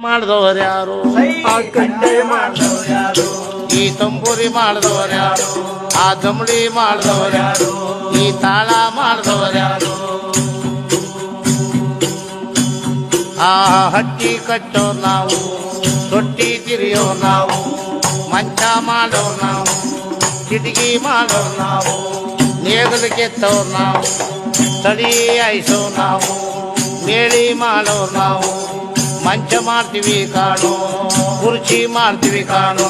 ಮಾಡಿದವರು ಯಾರು? ಈ ತಂಬೂರಿ ಮಾಡಿದವರು ಯಾರು? ಆ ದಮಳಿ ಮಾಡಿದವರು ಯಾರು? ಈ ತಾಳ ಮಾಡಿದವರು ಯಾರು? ಆ ಹಟ್ಟಿ ಕಟ್ಟೋ ನಾವು, ತೊಟ್ಟಿ ತಿರಿಯೋ ನಾವು, ಮಂಚ ಮಾಡೋ ನಾವು, ಕಿಟಕಿ ಮಾಡೋ ನಾವು, ನೇಗಲು ಕೆತ್ತೋ ನಾವು, ತಳಿ ಆಯಿಸೋ ನಾವು, ಮೇಳಿ ಮಾಡೋ ನಾವು. ಮಂಚ ಮಾಡ್ತೀವಿ ಕಾಣೋ, ಕುರ್ಚಿ ಮಾಡ್ತೀವಿ ಕಾಣೋ,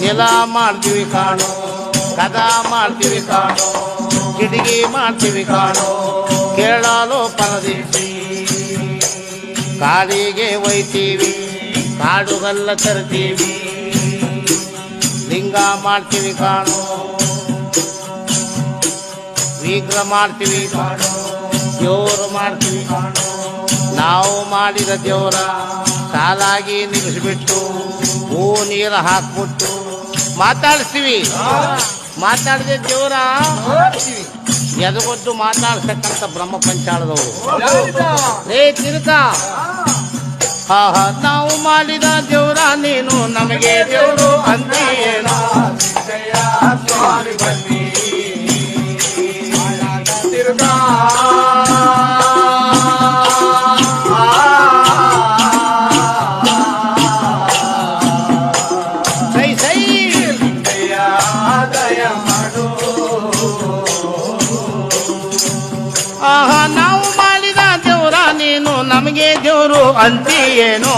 ನೆಲ ಮಾಡ್ತೀವಿ ಕಾಣೋ ಕದ ಮಾಡ್ತೀವಿ ಕಾಣೋ, ಕಿಟಕಿ ಮಾಡ್ತೀವಿ ಕಾಣೋ ಕೇಳಲು ಪರದೇಶಿ ಕಾಡಿಗೆ ಒಯ್ತೀವಿ, ಕಾಡುಗಲ್ಲ ತರ್ತೀವಿ. ಲಿಂಗ ಮಾಡ್ತೀವಿ ಕಾಣೋ, ವಿಗ್ರಹ ಮಾಡ್ತೀವಿ ಕಾಣೋ. ದೇವರು ಮಾಡ್ತೀವಿ ನಾವು ಮಾಡಿದ ದೇವರ ಸಾಲಾಗಿ ನಿಲ್ಲಿಸಿಬಿಟ್ಟು ಹೂ ನೀರು ಹಾಕ್ಬಿಟ್ಟು ಮಾತಾಡಿಸ್ತೀವಿ. ಮಾತಾಡಿದ ದೇವರ ಎದಗೊದ್ದು ಮಾತಾಡ್ಸಕ್ಕಂಥ ಬ್ರಹ್ಮ ಪಂಚಾಳದವರು. ರೇ ತಿರುಕ ಆಹ ನಾವು ಮಾಡಿದ ದೇವರ ನೀನು ನಮಗೆ ದೇವರು ಅಂತೀಯೇನ. ಆಹಾ ನಾವು ಮಾಡಿದ ದೇವರ ನೀನು ನಮಗೆ ದೇವರು ಅಂತೀಯೇನೋ.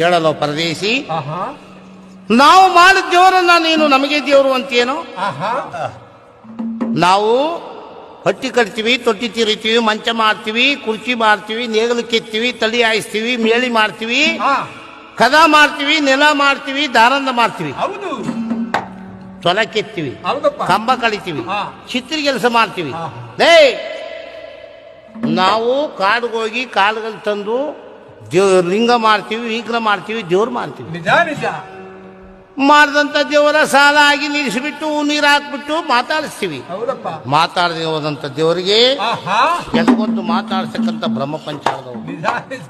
ಕೇಳಲು ಪರದೇಶಿ? ನಾವು ಮಾಡಿದ ದೇವರನ್ನ ನೀನು ನಮಗೆ ದೇವರು ಅಂತೇನು ನಾವು ಹೊಟ್ಟಿ ಕಟ್ತೀವಿ ತೊಟ್ಟಿ ತಿರಿತೀವಿ ಮಂಚ ಮಾಡ್ತೀವಿ ಕುರ್ಚಿ ಮಾಡ್ತೀವಿ ನೇಗಲು ಕೆತ್ತೀವಿ ತಳಿ ಹಾಯಿಸ್ತೀವಿ ಮೇಳಿ ಮಾಡ್ತೀವಿ ಕದ ಮಾಡ್ತೀವಿ ನೆಲ ಮಾಡ್ತೀವಿ ದಾರಂದ ಮಾಡ್ತೀವಿ ಹೌದು. ತೊಲ ಕೆತ್ತೀವಿ ಕಂಬ ಕಳಿತೀವಿ ಚಿತ್ರಿ ಕೆಲಸ ಮಾಡ್ತೀವಿ ನಾವು ಕಾಡಿಗೋಗಿ ಕಾಳುಗಳು ತಂದು ದೇವ್ ಲಿಂಗ ಮಾಡ್ತೀವಿ ವಿಗ್ರಹ ಮಾಡ್ತೀವಿ ದೇವ್ರು ಮಾಡ್ತೀವಿ. ನಿಜ ನಿಜ. ಮಾಡಿದಂಥ ದೇವರ ಸಾಲ ಆಗಿ ನಿಲ್ಲಿಸಿಬಿಟ್ಟು ನೀರು ಹಾಕ್ಬಿಟ್ಟು ಮಾತಾಡಿಸ್ತೀವಿ. ಹೌದಪ್ಪ. ಮಾತಾಡದೆ ಹೋದಂಥ ದೇವರಿಗೆ ಆಹಾ. ಕೆಲವೊಂದು ಮಾತಾಡ್ತಕ್ಕಂಥ ಬ್ರಹ್ಮ ನಿಜ ನಿಜ.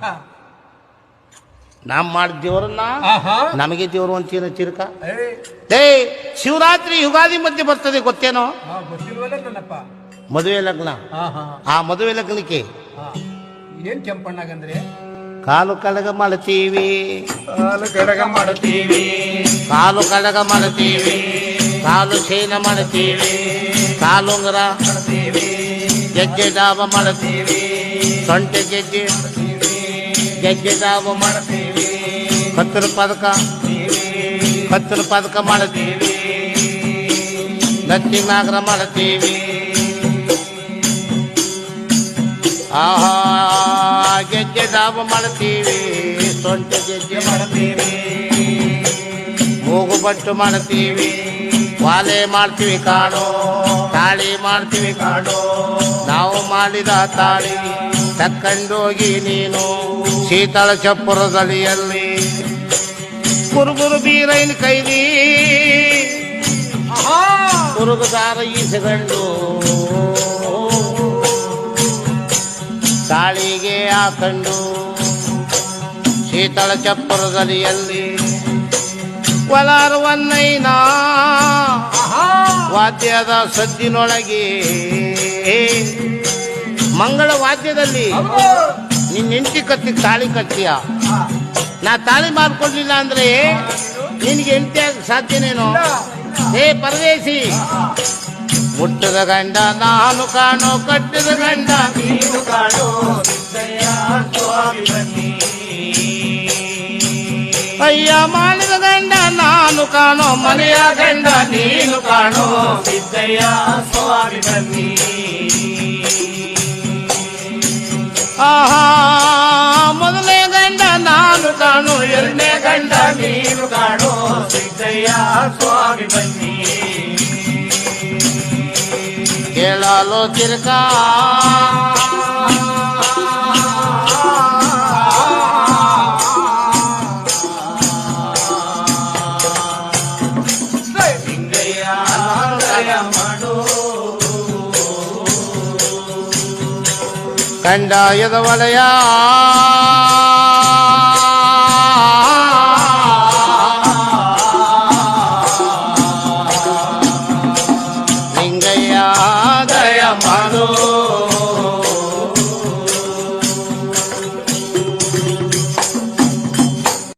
ನಾವು ಮಾಡಿದ ದೇವರನ್ನ ಆಹಾ. ನಮಗೆ ದೇವರು ಅಂತೀನ ಚಿರುಕ ಏ ಶಿವರಾತ್ರಿ ಯುಗಾದಿ ಮಧ್ಯೆ ಬರ್ತದೆ ಗೊತ್ತೇನೋ? ಹಾ ಗೊತ್ತಿಲ್ವಲ್ಲ ನನ್ನಪ್ಪ. ಮದುವೆ ಲಗ್ನ. ಆಹಾ. ಆ ಮದುವೆ ಲಗ್ನಕ್ಕೆ ಹಾ. ಏನ್ ಕೆಂಪಣ್ಣಗಂದ್ರೆ? ಕಾಲು ಕಡಗ ಮಾಡ್ತೀವಿ ಕಾಲು ಕಡಗ ಮಾಡ್ತೀವಿ ಕಾಲು ಕಡಗ ಮಾಡ್ತೀವಿ ಕಾಲು ಸೇನ ಮಾಡ್ತೀವಿ ಕಾಲುಂಗರ ಗೆಜ್ಜೆ ಡಾಬ ಮಾಡ್ತೀವಿ ಸೊಂಟೆ ಗೆಜ್ಜೆ ಗೆಜ್ಜೆ ಡಾಬ ಮಾಡ್ತೀವಿ ಕತ್ತರ ಪದಕ ಕತ್ತರ ಪದಕ ಮಾಡ್ತೀವಿ ನತ್ತಿ ನಾಗರ ಮಾಡ್ತೀವಿ ಆಹಾ. ಗೆಜ್ಜೆ ಡಾಬ ಮಾಡ್ತೀವಿ ಸೊಂಟ ಗೆಜ್ಜೆ ಮಾಡ್ತೀವಿ. ಮೂಗು ಬಟ್ಟು ಮಾಡ್ತೀವಿ ವಾಲೆ ಮಾಡ್ತೀವಿ ಕಾಡು ತಾಳಿ ಮಾಡ್ತೀವಿ ಕಾಡು ನಾವು ಮಾಡಿದ ತಾಳಿ ತಕ್ಕಂಡೋಗಿ ನೀನು ಶೀತಳ ಚಪ್ಪುರದಳಿಯಲ್ಲಿ ಕುರುಗುರು ಬೀರೈನ ಕೈದಿ ಕುರುಗುದಾರ ಈಸಗಂಡು ಹಾಕಂಡು ಶೀತಳ ಚಪ್ಪರದಲಿಯಲ್ಲಿ ಒಲಾರುವನ್ನೈನ ವಾದ್ಯದ ಸದ್ದಿನೊಳಗೆ. ಮಂಗಳ ವಾದ್ಯದಲ್ಲಿ ನಿನ್ನ ಹೆಂಡತಿ ಕತ್ತಿ ತಾಳಿ ಕಟ್ತೀಯ ನಾ ತಾಳಿ ಮಾಡ್ಕೊಡ್ಲಿಲ್ಲ ಅಂದ್ರೆ ನಿನಗೆ ಹೆಂಡತಿ ಆಗ ಸಾಧ್ಯನೇನೋ? ಏ ಪರದೇಶಿ. ಮುಟ್ಟದ ಗಂಡ ನಾನು ಕಾಣೋ ಕಟ್ಟಿದ ಗಂಡ ನೀನು ಕಾಣೋ. ನಾನು ಕಾಣೋ ಮನೆಯ ಗಂಡ ನೀನು ಕಾಣೋ ಸಿದ್ದಯ್ಯ ಸ್ವಾಮಿ ಬನ್ನಿ ಆಹಾ ಮೊದಲನೇ ಗಂಡ ನಾನು ಕಾಣೋ ಎರಡನೇ ಗಂಡ ನೀನು ಕಾಣೋ ಸಿದ್ದಯ್ಯ ಸ್ವಾಮಿ ಬನ್ನಿ ಕೇಳಲು ತಿರ್ಕ கண்டாயத வலையா